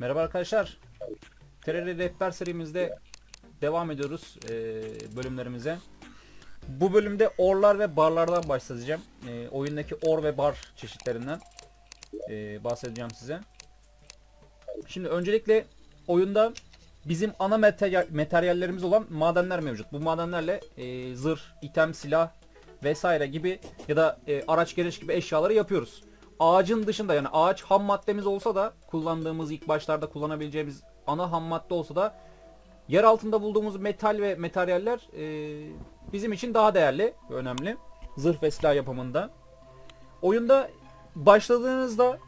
Merhaba arkadaşlar. Terör Rehber serimizde devam ediyoruz e, bölümlerimize. Bu bölümde orlar ve barlardan bahsedeceğim. E, oyundaki or ve bar çeşitlerinden e, bahsedeceğim size. Şimdi öncelikle oyunda bizim ana materyal, materyallerimiz olan madenler mevcut. Bu madenlerle e, zırh, item, silah vesaire gibi ya da e, araç gereç gibi eşyaları yapıyoruz. Ağacın dışında yani ağaç ham maddemiz olsa da kullandığımız ilk başlarda kullanabileceğimiz ana ham madde olsa da yer altında bulduğumuz metal ve materyaller e, bizim için daha değerli ve önemli. Zırh ve silah yapımında. Oyunda başladığınızda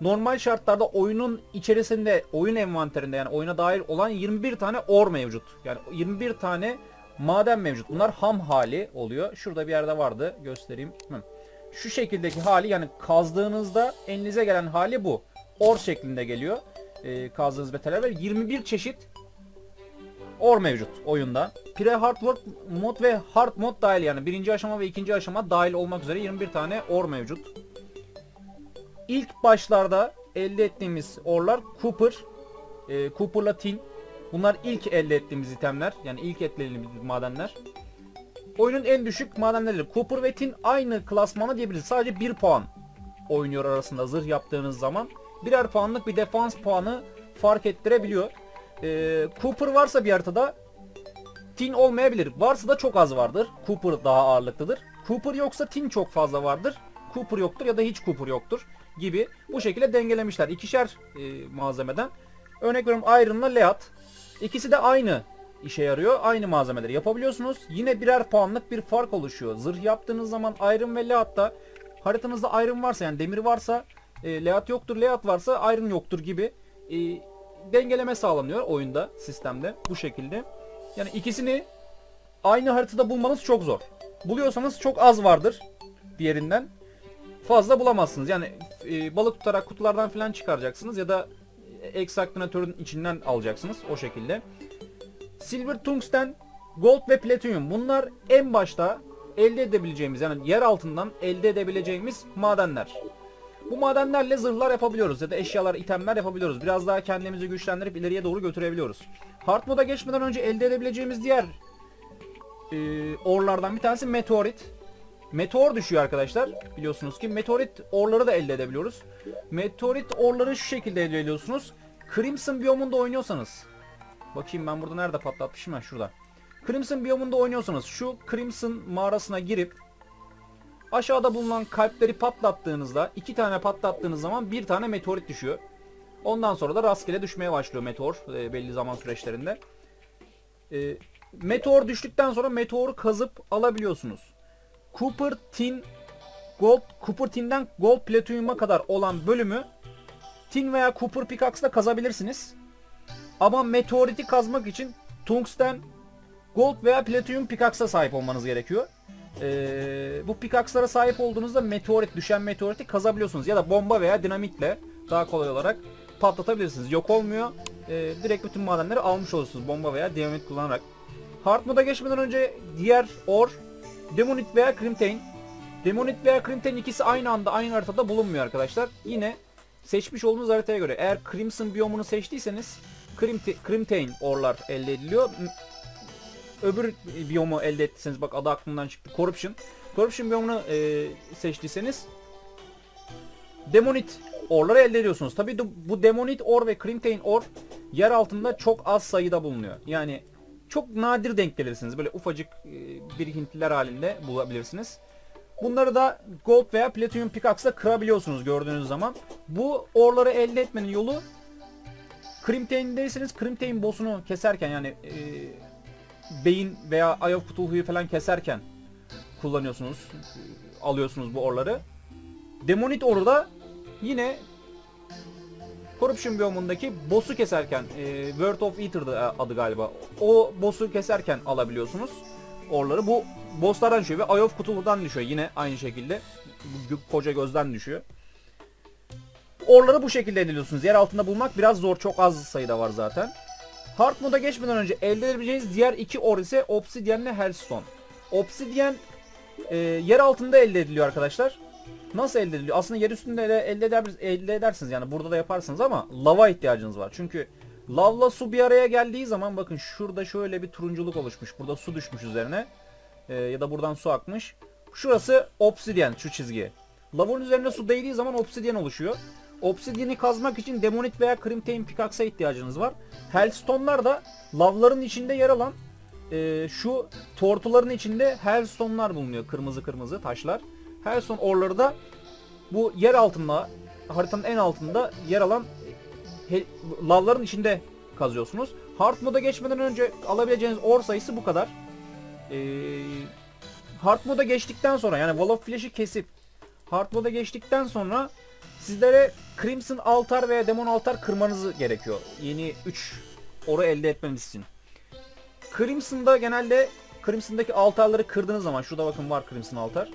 normal şartlarda oyunun içerisinde oyun envanterinde yani oyuna dahil olan 21 tane or mevcut. Yani 21 tane maden mevcut. Bunlar ham hali oluyor. Şurada bir yerde vardı. Göstereyim. Hı. Şu şekildeki hali yani kazdığınızda elinize gelen hali bu. Or şeklinde geliyor. Ee, kazdığınız metaller ve 21 çeşit or mevcut oyunda. Pre hard work mod ve hard mod dahil yani birinci aşama ve ikinci aşama dahil olmak üzere 21 tane or mevcut. İlk başlarda elde ettiğimiz orlar Cooper, e, Cooper'la Tin. Bunlar ilk elde ettiğimiz itemler. Yani ilk etlediğimiz madenler. Oyunun en düşük madenleri Cooper ve Tin aynı klasmana diyebiliriz. Sadece 1 puan oynuyor arasında zırh yaptığınız zaman. Birer puanlık bir defans puanı fark ettirebiliyor. Ee, Cooper varsa bir haritada Tin olmayabilir. Varsa da çok az vardır. Cooper daha ağırlıklıdır. Cooper yoksa Tin çok fazla vardır. Cooper yoktur ya da hiç Cooper yoktur gibi. Bu şekilde dengelemişler. İkişer e, malzemeden. Örnek veriyorum Iron'la Lead. İkisi de aynı işe yarıyor. Aynı malzemeleri yapabiliyorsunuz. Yine birer puanlık bir fark oluşuyor. Zırh yaptığınız zaman Iron ve Lead'da haritanızda Iron varsa yani demir varsa e, Lead yoktur, Lead varsa Iron yoktur gibi e, dengeleme sağlanıyor oyunda, sistemde bu şekilde. Yani ikisini aynı haritada bulmanız çok zor. Buluyorsanız çok az vardır diğerinden. Fazla bulamazsınız. Yani e, balık tutarak kutulardan falan çıkaracaksınız ya da ekstraktınatörün içinden alacaksınız o şekilde. Silver tungsten, gold ve platinum bunlar en başta elde edebileceğimiz yani yer altından elde edebileceğimiz madenler. Bu madenlerle zırhlar yapabiliyoruz ya da eşyalar, itemler yapabiliyoruz. Biraz daha kendimizi güçlendirip ileriye doğru götürebiliyoruz. Hard moda geçmeden önce elde edebileceğimiz diğer e, orlardan bir tanesi meteorit. Meteor düşüyor arkadaşlar. Biliyorsunuz ki meteorit orları da elde edebiliyoruz. Meteorit orları şu şekilde elde ediyorsunuz. Crimson biyomunda oynuyorsanız. Bakayım ben burada nerede patlatmışım ha şurada. Crimson biyomunda oynuyorsanız şu Crimson mağarasına girip aşağıda bulunan kalpleri patlattığınızda iki tane patlattığınız zaman bir tane meteorit düşüyor. Ondan sonra da rastgele düşmeye başlıyor meteor e, belli zaman süreçlerinde. E, meteor düştükten sonra meteoru kazıp alabiliyorsunuz. Cooper Tin Gold Cooper Tin'den Gold Platinum'a kadar olan bölümü Tin veya Cooper Pickaxe'la kazabilirsiniz. Ama meteoriti kazmak için tungsten Gold veya Platinum Pickaxe'a sahip olmanız gerekiyor. Ee, bu pickaxe'lara sahip olduğunuzda meteorit, düşen meteoriti kazabiliyorsunuz. Ya da bomba veya dinamitle daha kolay olarak patlatabilirsiniz. Yok olmuyor. Ee, direkt bütün madenleri almış olursunuz bomba veya dinamit kullanarak. Hard moda geçmeden önce diğer or Demonit veya Crimtain. Demonit veya Crimtain ikisi aynı anda aynı haritada bulunmuyor arkadaşlar. Yine seçmiş olduğunuz haritaya göre eğer Crimson biyomunu seçtiyseniz Crimti- Crimtain orlar elde ediliyor. Öbür biyomu elde ettiyseniz bak adı aklımdan çıktı. Corruption. Corruption biyomunu e, seçtiyseniz Demonit orları elde ediyorsunuz. Tabi bu Demonit or ve Crimtain or yer altında çok az sayıda bulunuyor. Yani çok nadir denk gelirsiniz. Böyle ufacık e, birikintiler halinde bulabilirsiniz. Bunları da gold veya platinum pickaxe'la kırabiliyorsunuz gördüğünüz zaman. Bu orları elde etmenin yolu Crimtain'deyseniz Crimtain boss'unu keserken yani e, beyin veya Eye of Cthulhu'yu falan keserken kullanıyorsunuz. e, Alıyorsunuz bu orları. Demonit oru da yine Corruption biyomundaki boss'u keserken e, Word of Ether'dı adı galiba. O boss'u keserken alabiliyorsunuz orları. Bu boss'lardan düşüyor ve Eye of Cthulhu'dan düşüyor yine aynı şekilde. Koca gözden düşüyor. Orları bu şekilde ediliyorsunuz. Yer altında bulmak biraz zor. Çok az sayıda var zaten. Hard moda geçmeden önce elde edebileceğiniz diğer iki or ise Obsidian ile Hellstone. Obsidian e, yer altında elde ediliyor arkadaşlar. Nasıl elde ediliyor? Aslında yer üstünde de elde, eder, elde edersiniz yani burada da yaparsınız ama lava ihtiyacınız var. Çünkü lavla su bir araya geldiği zaman bakın şurada şöyle bir turunculuk oluşmuş. Burada su düşmüş üzerine. Ee, ya da buradan su akmış. Şurası obsidyen şu çizgi. Lavın üzerine su değdiği zaman obsidyen oluşuyor. Obsidyeni kazmak için demonit veya crimtane pickaxe'a ihtiyacınız var. Hellstone'lar da lavların içinde yer alan e, şu tortuların içinde hellstone'lar bulunuyor. Kırmızı kırmızı taşlar. Hellstone orları da bu yer altında haritanın en altında yer alan e, he- lavların içinde kazıyorsunuz. Hard moda geçmeden önce alabileceğiniz or sayısı bu kadar. Ee, hard moda geçtikten sonra yani Wall of Flash'ı kesip hard moda geçtikten sonra sizlere Crimson Altar veya Demon Altar kırmanız gerekiyor. Yeni 3 oru elde etmeniz için. Crimson'da genelde Crimson'daki altarları kırdığınız zaman şurada bakın var Crimson altar.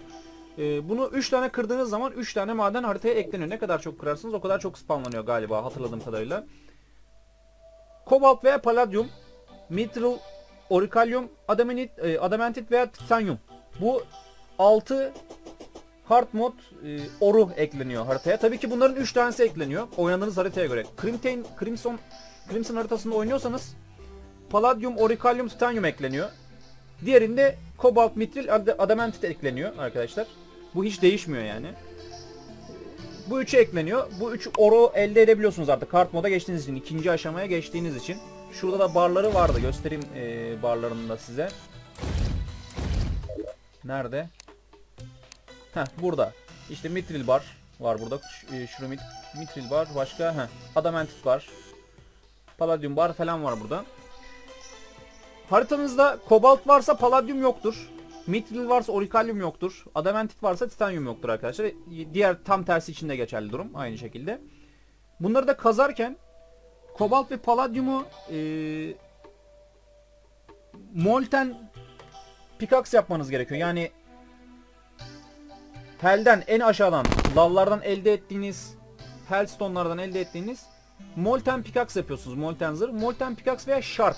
Ee, bunu 3 tane kırdığınız zaman 3 tane maden haritaya ekleniyor. Ne kadar çok kırarsınız o kadar çok spamlanıyor galiba hatırladığım kadarıyla. Kobalt veya palladium, mithril, adamanit, e, adamantit veya titanyum. Bu 6 hard mod e, oru ekleniyor haritaya. Tabii ki bunların 3 tanesi ekleniyor oynadığınız haritaya göre. Crimtane, Crimson, Crimson haritasında oynuyorsanız Palladium, Oricalium, Titanium ekleniyor. Diğerinde Kobalt, Mitril, Ad- Adamantit ekleniyor arkadaşlar. Bu hiç değişmiyor yani. Bu üçü ekleniyor. Bu üç oro elde edebiliyorsunuz artık kart moda geçtiğiniz için. ikinci aşamaya geçtiğiniz için. Şurada da barları vardı. Göstereyim eee, barlarını da size. Nerede? Heh burada. İşte Mitril bar var burada. E, Şurada mit- Mitril bar. Başka? Heh. Adamantit bar. Palladium bar falan var burada. Haritanızda kobalt varsa palladium yoktur. Mitril varsa orikalium yoktur. Adamantit varsa titanyum yoktur arkadaşlar. Diğer tam tersi için de geçerli durum aynı şekilde. Bunları da kazarken kobalt ve palladiumu eee molten pickaxe yapmanız gerekiyor. Yani telden en aşağıdan lavlardan elde ettiğiniz hellstone'lardan elde ettiğiniz molten pickaxe yapıyorsunuz. Molten zırh. Molten pickaxe veya shark.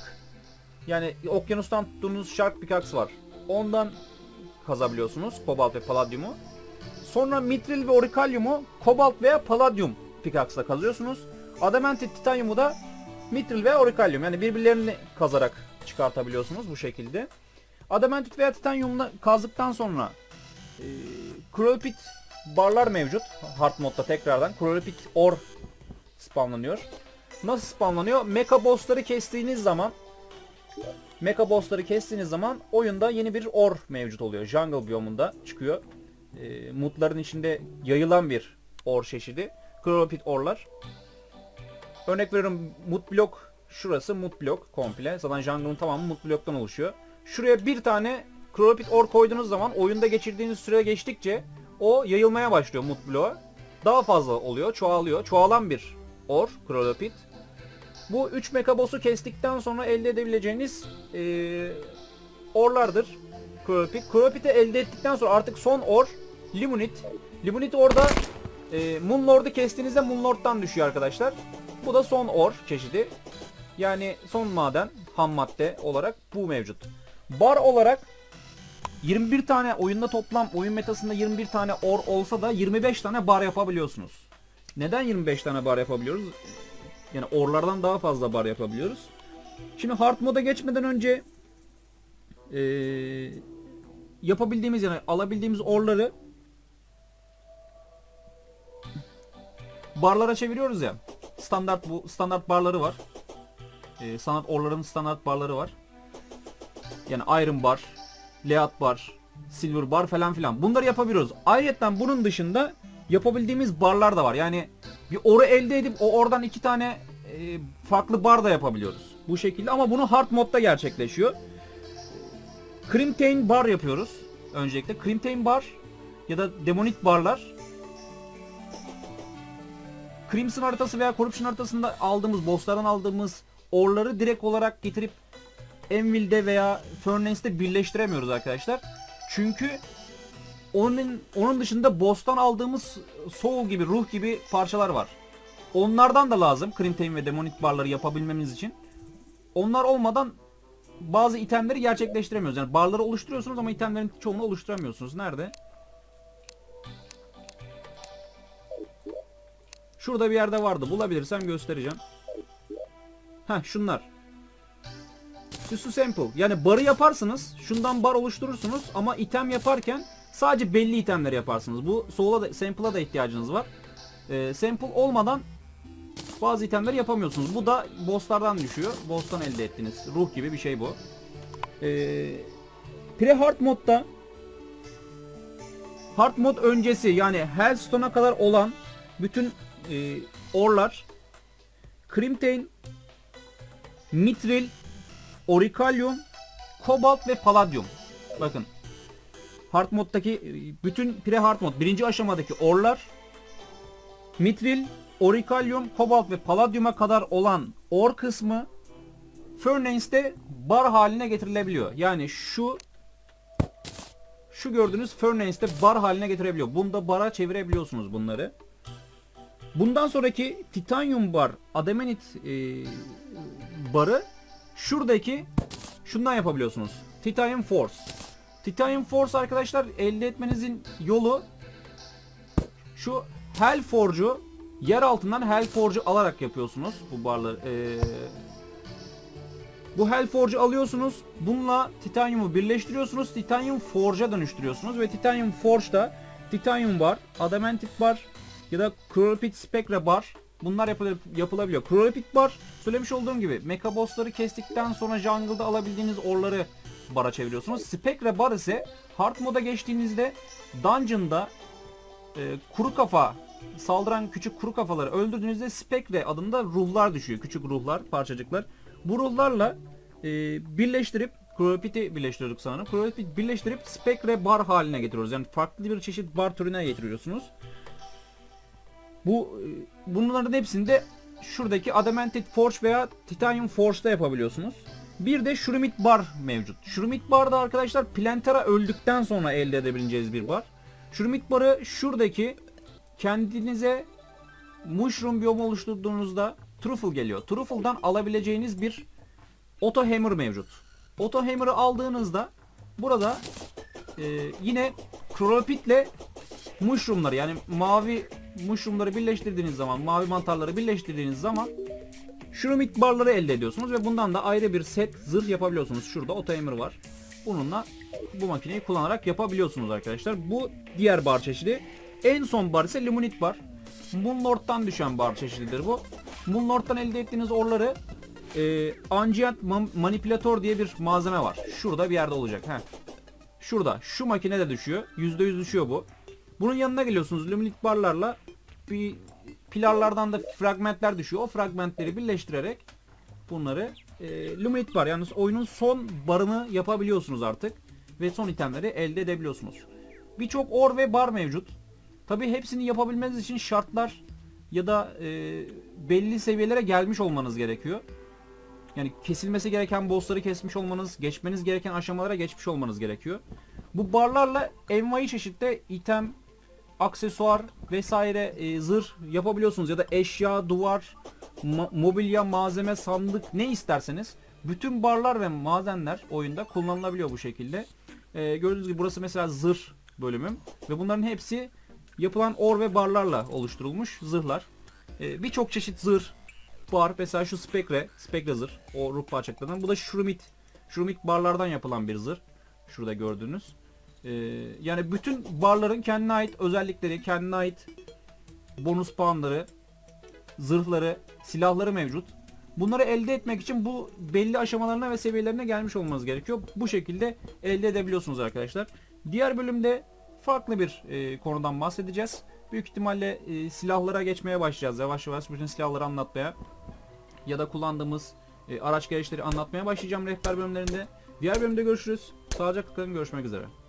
Yani okyanustan tuttuğunuz shark pickaxe var. Ondan kazabiliyorsunuz kobalt ve palladiumu. Sonra mitril ve orikaliumu kobalt veya palladium pickaxe kazıyorsunuz. Adamantit titanyumu da mitril veya orikalium yani birbirlerini kazarak çıkartabiliyorsunuz bu şekilde. Adamantit veya titanyumla kazdıktan sonra e, Cryopit barlar mevcut. Hard modda tekrardan. Cryopit ore spamlanıyor. Nasıl spamlanıyor? Mecha bossları kestiğiniz zaman Mecha bossları kestiğiniz zaman oyunda yeni bir or mevcut oluyor. Jungle biyomunda çıkıyor. E, mutların içinde yayılan bir or çeşidi. Cryopit orlar. Örnek veriyorum mut blok şurası mut blok komple. Zaten jungle'ın tamamı mut bloktan oluşuyor. Şuraya bir tane Cryopit or koyduğunuz zaman oyunda geçirdiğiniz süre geçtikçe o yayılmaya başlıyor mut bloğa. Daha fazla oluyor, çoğalıyor. Çoğalan bir or Cryopit. Bu 3 mecha boss'u kestikten sonra elde edebileceğiniz eee orlardır. Cryopit. Cryopit'i elde ettikten sonra artık son or Limunit. Limunit orada e, Moonlord'u kestiğinizde Moonlord'dan düşüyor arkadaşlar. Bu da son or çeşidi. Yani son maden, ham madde olarak bu mevcut. Bar olarak 21 tane oyunda toplam oyun metasında 21 tane or olsa da 25 tane bar yapabiliyorsunuz. Neden 25 tane bar yapabiliyoruz? Yani orlardan daha fazla bar yapabiliyoruz. Şimdi hard moda geçmeden önce eee, yapabildiğimiz yani alabildiğimiz orları barlara çeviriyoruz ya. Standart bu standart barları var. Ee, sanat orların standart barları var. Yani Iron bar, Lead bar, Silver bar falan filan. Bunları yapabiliyoruz. Ayrıca bunun dışında yapabildiğimiz barlar da var. Yani bir oru elde edip o oradan iki tane e, farklı bar da yapabiliyoruz. Bu şekilde ama bunu hard modda gerçekleşiyor. Crimtane bar yapıyoruz. Öncelikle Crimtane bar ya da Demonit barlar Crimson haritası veya Corruption haritasında aldığımız, bosslardan aldığımız orları direkt olarak getirip Anvil'de veya Furnace'de birleştiremiyoruz arkadaşlar. Çünkü onun onun dışında boss'tan aldığımız soul gibi, ruh gibi parçalar var. Onlardan da lazım Crimtane ve Demonit barları yapabilmemiz için. Onlar olmadan bazı itemleri gerçekleştiremiyoruz. Yani barları oluşturuyorsunuz ama itemlerin çoğunu oluşturamıyorsunuz. Nerede? Şurada bir yerde vardı. Bulabilirsem göstereceğim. Heh şunlar. Süsü sample. Yani barı yaparsınız. Şundan bar oluşturursunuz ama item yaparken sadece belli itemleri yaparsınız. Bu soul'a da sample'a da ihtiyacınız var. Ee, sample olmadan bazı itemleri yapamıyorsunuz. Bu da bosslardan düşüyor. Boss'tan elde ettiğiniz ruh gibi bir şey bu. Ee, Pre-hard modda Hard mod öncesi yani Hellstone'a kadar olan bütün e, orlar Crimtain, Mithril, Orichalcum, Kobalt ve Palladium. Bakın. Hard moddaki bütün pre-hard mod birinci aşamadaki orlar Mithril, Orichalcum, Kobalt ve Palladium'a kadar olan or kısmı Furnace'de bar haline getirilebiliyor. Yani şu şu gördüğünüz Furnace'de bar haline getirebiliyor. Bunda bara çevirebiliyorsunuz bunları. Bundan sonraki Titanium bar, Adamantite e, barı şuradaki şundan yapabiliyorsunuz. Titanium Force. Titanium Force arkadaşlar elde etmenizin yolu şu Hellforge'u yer altından Hellforge'u alarak yapıyorsunuz bu barları. E, bu Hellforge'u alıyorsunuz. Bununla Titanium'u birleştiriyorsunuz. Titanium Forge'a dönüştürüyorsunuz ve Titanium Forge'da Titanium bar, Adamantite bar ya da Chroropit Spectre bar bunlar yapıl- yapılabiliyor. Chroropit bar söylemiş olduğum gibi Mecha Boss'ları kestikten sonra jungle'da alabildiğiniz orları bara çeviriyorsunuz. Spectre bar ise hard moda geçtiğinizde dungeon'da e, kuru kafa saldıran küçük kuru kafaları öldürdüğünüzde Spectre adında ruhlar düşüyor. Küçük ruhlar, parçacıklar. Bu ruhlarla e, birleştirip Chroropit'i birleştiriyorduk sanırım. Chroropit birleştirip Spectre bar haline getiriyoruz. Yani farklı bir çeşit bar türüne getiriyorsunuz. Bu bunların hepsini de şuradaki Adamantite Forge veya Titanium Forge'da yapabiliyorsunuz. Bir de Shrumit Bar mevcut. Shrumit Bar da arkadaşlar Plantera öldükten sonra elde edebileceğiniz bir bar. Shrumit Bar'ı şuradaki kendinize mushroom biyomu oluşturduğunuzda truffle geliyor. Truffle'dan alabileceğiniz bir auto hammer mevcut. Auto hammer'ı aldığınızda burada e, yine chronopitle mushroomları yani mavi mushroomları birleştirdiğiniz zaman, mavi mantarları birleştirdiğiniz zaman Shrumit barları elde ediyorsunuz ve bundan da ayrı bir set zırh yapabiliyorsunuz. Şurada auto hammer var. Bununla bu makineyi kullanarak yapabiliyorsunuz arkadaşlar. Bu diğer bar çeşidi. En son bar ise Luminite bar. Moonlord'dan düşen bar çeşididir bu. Moonlord'dan elde ettiğiniz orları e, Ancient Ma- Manipulator diye bir malzeme var. Şurada bir yerde olacak. Heh. Şurada. Şu makine de düşüyor. %100 düşüyor bu. Bunun yanına geliyorsunuz. Luminite barlarla bir pilarlardan da fragmentler düşüyor. O fragmentleri birleştirerek bunları e, Luminite bar yani oyunun son barını yapabiliyorsunuz artık. Ve son itemleri elde edebiliyorsunuz. Birçok or ve bar mevcut. Tabi hepsini yapabilmeniz için şartlar ya da e, belli seviyelere gelmiş olmanız gerekiyor. Yani kesilmesi gereken bossları kesmiş olmanız, geçmeniz gereken aşamalara geçmiş olmanız gerekiyor. Bu barlarla envai çeşitte item, aksesuar vesaire e, zırh yapabiliyorsunuz ya da eşya, duvar, ma- mobilya, malzeme, sandık ne isterseniz bütün barlar ve madenler oyunda kullanılabiliyor bu şekilde. E, gördüğünüz gibi burası mesela zırh bölümüm ve bunların hepsi yapılan or ve barlarla oluşturulmuş zırhlar. E, Birçok çeşit zırh var. Mesela şu Spectre, Spectre zırh o ruh parçacıklarından. Bu da Shrumit. Shrumit barlardan yapılan bir zırh. Şurada gördüğünüz. Ee, yani bütün barların kendine ait özellikleri, kendine ait bonus puanları, zırhları, silahları mevcut. Bunları elde etmek için bu belli aşamalarına ve seviyelerine gelmiş olmanız gerekiyor. Bu şekilde elde edebiliyorsunuz arkadaşlar. Diğer bölümde farklı bir e, konudan bahsedeceğiz. Büyük ihtimalle e, silahlara geçmeye başlayacağız. Yavaş yavaş bütün silahları anlatmaya ya da kullandığımız e, araç gereçleri anlatmaya başlayacağım rehber bölümlerinde. Diğer bölümde görüşürüz. Sağlıcakla kalın. Görüşmek üzere.